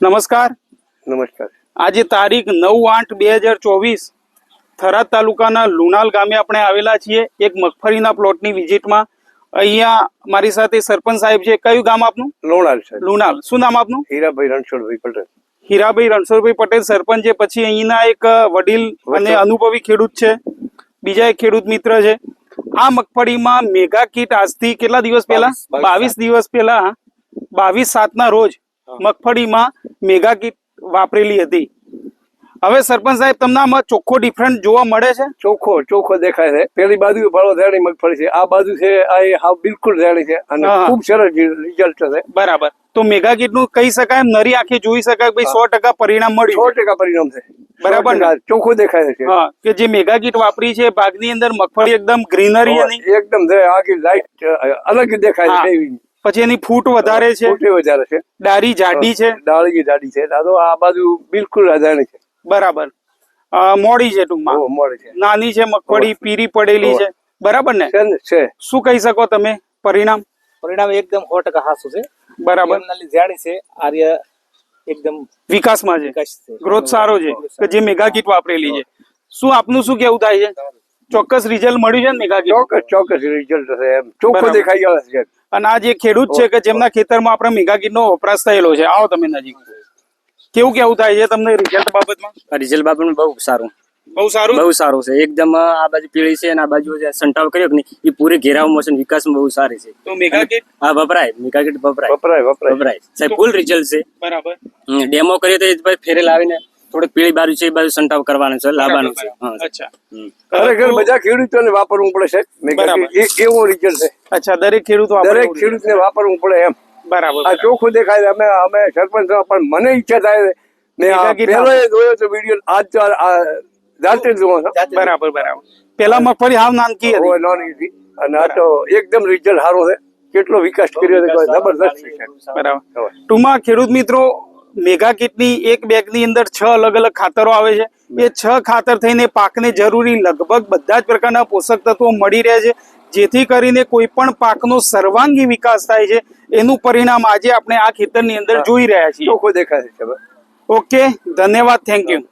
નમસ્કાર. નમસ્કાર. આજે તારીખ નવ આઠ બે હજાર ચોવીસ થરાદ તાલુકાના લુણાલ ગામે આપણે આવેલા છીએ એક મગફળીના પ્લોટની વિઝિટમાં અહીંયા મારી સાથે સરપંચ સાહેબ છે. કયું ગામ આપનું? લોણાલ સાહેબ. લુણાલ. શું નામ આપનું? હીરાભાઈ રણછોડભાઈ પટેલ. હીરાભાઈ રણછોડભાઈ પટેલ સરપંચ છે. પછી અહીંના એક વડીલ અને અનુભવી ખેડૂત છે. બીજા એક ખેડૂત મિત્ર છે. આ મગફળીમાં મેગા કીટ આજથી કેટલા દિવસ પહેલા? બાવીસ. દિવસ પહેલા બાવીસ સાતના રોજ મગફળીમાં મેગા કીટ વાપરેલી હતી. હવે સરપંચ સાહેબ તમને આમાં ચોખ્ખો ડિફરન્ટ જોવા મળે છે? ચોખ્ખો ચોખ્ખો દેખાય છે. પેલી બાજુ ફળો ઝાડી મગફળી છે. આ બાજુ છે આ હાવ બિલકુલ ઝાડી છે અને ખૂબ સરસ રિઝલ્ટ છે. બરાબર. તો મેગા કીટનું કહી શકાય નરી આંખે જોઈ શકાય ભાઈ સો ટકા પરિણામ સો ટકા પરિણામ છે. બરાબર ને? 100% ચોખ્ખું દેખાય છે. હા કે જે મેગા કીટ વાપરી છે ભાગની અંદર મગફળી એકદમ ગ્રીનરી એકદમ આખી લાઈટ અલગ દેખાય છે પછી એની ફૂટ વધારે છે. ફૂટે વધારે છે. ડારી જાડી છે. ડાળી જાડી છે. દાદો આ બાજુ બિલકુલ અજાણી છે. બરાબર. મોડી છે ટૂંકમાં. મોડી છે. નાની છે મગફળી પીરી પડેલી છે. બરાબર ને? છે શું કહી શકો તમે? પરિણામ? પરિણામ એકદમ સો ટકા હાસું છે. બરાબર. જાડી છે. આર્ય એકદમ વિકાસમાં છે. ગ્રોથ સારો છે. કે જે મેગા કીટ વાપરેલી છે. શું આપનું શું કેવું થાય છે? ચોક્કસ રિઝલ્ટ મળ્યું છે ને મેગા કીટ? ચોક્કસ ચોક્કસ રિઝલ્ટ છે એમ. ચોખ્ખો. દેખાઈ ગયો છે અને આ જે ખેડૂત છે કે જેમના ખેતરમાં આપણે મેગા નો વપરાશ થયેલો છે આવો તમે નજીક. કેવું કેવું થાય છે તમને રિઝલ્ટ બાબતમાં? રિઝલ્ટ બાબતમાં બહુ સારું. બહુ સારું? બહુ સારું છે. એકદમ આ બાજુ પીળી છે અને આ બાજુ જે સંટાવ કર્યો કે નહીં એ પૂરી ઘેરાવ મોશન વિકાસમાં બહુ સારી છે. તો મેગા હા વપરાય. મિકાકીટ વપરાય. વપરાય વપરાય. વપરાય. સાહેબ ફૂલ રિઝલ્ટ છે. બરાબર. ડેમો કરીએ તો ભાઈ ફેરે લાવીને થોડીક પીળી બાજુ છે એ બાજુ સંટાવ કરવાનો છે લાવવાનો છે. અચ્છા. ખરેખર બધા ખેડૂતોને વાપરવું પડે છે એવો રિઝલ્ટ છે. અચ્છા દરેક ખેડૂતો દરેક ખેડૂતને વાપરવું પડે એમ. બરાબર આ ચોખ્ખું દેખાય અમે અમે સરપંચ પણ મને ઈચ્છા થાય મેં આ ભેગા કીધા. પહેલો જોયો તો વીડિયો. આજ તો આ- આ જાતે જોવો બરાબર બરાબર. પેલા મગફળી હાવ નાનકી હતી. નાની હતી. અને આ તો એકદમ રિઝલ્ટ સારો છે. કેટલો વિકાસ કર્યો છે. જબરદસ્ત છે. બરાબર. ટૂંકમાં ખેડૂત મિત્રો મેગા કીટની એક બેગની અંદર છ અલગ અલગ ખાતરો આવે છે. એ છ ખાતર થઈને પાકને જરૂરી લગભગ બધા જ પ્રકારના પોષક તત્વો મળી રહે છે. જેથી કરીને કોઈ પણ પાકનો સર્વાંગી વિકાસ થાય છે. એનું પરિણામ આજે આપણે આ ખેતરની અંદર જોઈ રહ્યા છીએ. દેખાય છે ઓકે ધન્યવાદ થેન્ક યુ.